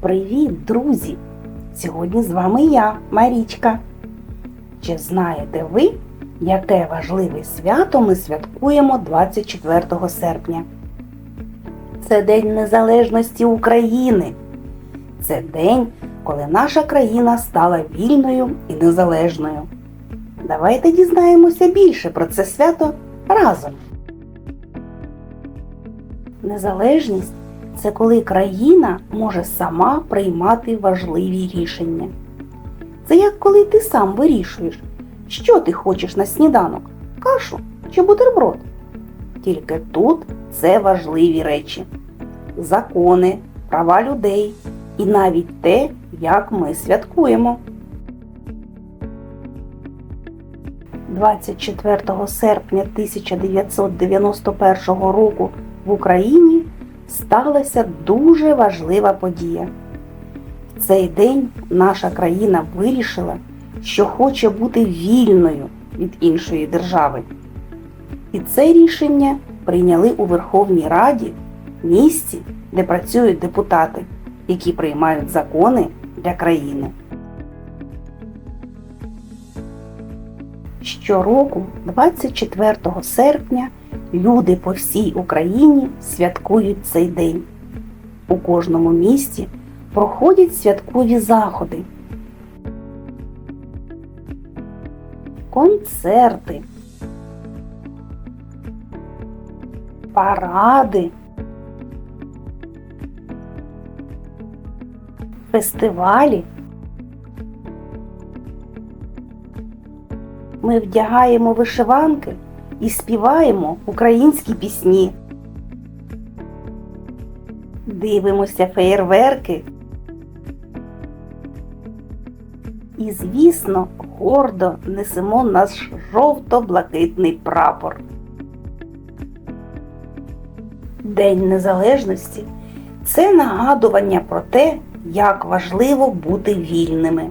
Привіт, друзі! Сьогодні з вами я, Марічка. Чи знаєте ви, яке важливе свято ми святкуємо 24 серпня? Це День Незалежності України. Це день, коли наша країна стала вільною і незалежною. Давайте дізнаємося більше про це свято разом. Незалежність це коли країна може сама приймати важливі рішення. Це як коли ти сам вирішуєш, що ти хочеш на сніданок кашу чи бутерброд. Тільки тут це важливі речі: закони, права людей і навіть те, як ми святкуємо. 24 серпня 1991 року в Україні сталася дуже важлива подія. В цей день наша країна вирішила, що хоче бути вільною від іншої держави. І це рішення прийняли у Верховній Раді, місці, де працюють депутати, які приймають закони для країни. Щороку, 24 серпня, люди по всій Україні святкують цей день. У кожному місті проходять святкові заходи, концерти, паради, фестивалі. Ми вдягаємо вишиванки і співаємо українські пісні. Дивимося феєрверки. І, звісно, гордо несемо наш жовто-блакитний прапор. День Незалежності це нагадування про те, як важливо бути вільними.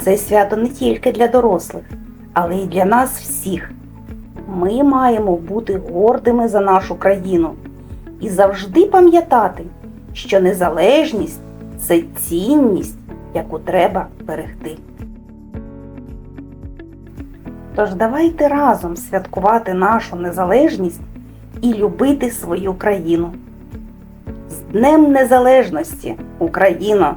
Це свято не тільки для дорослих, але й для нас всіх. Ми маємо бути гордими за нашу країну і завжди пам'ятати, що незалежність це цінність, яку треба берегти. Тож давайте разом святкувати нашу незалежність і любити свою країну. З Днем Незалежності, Україно!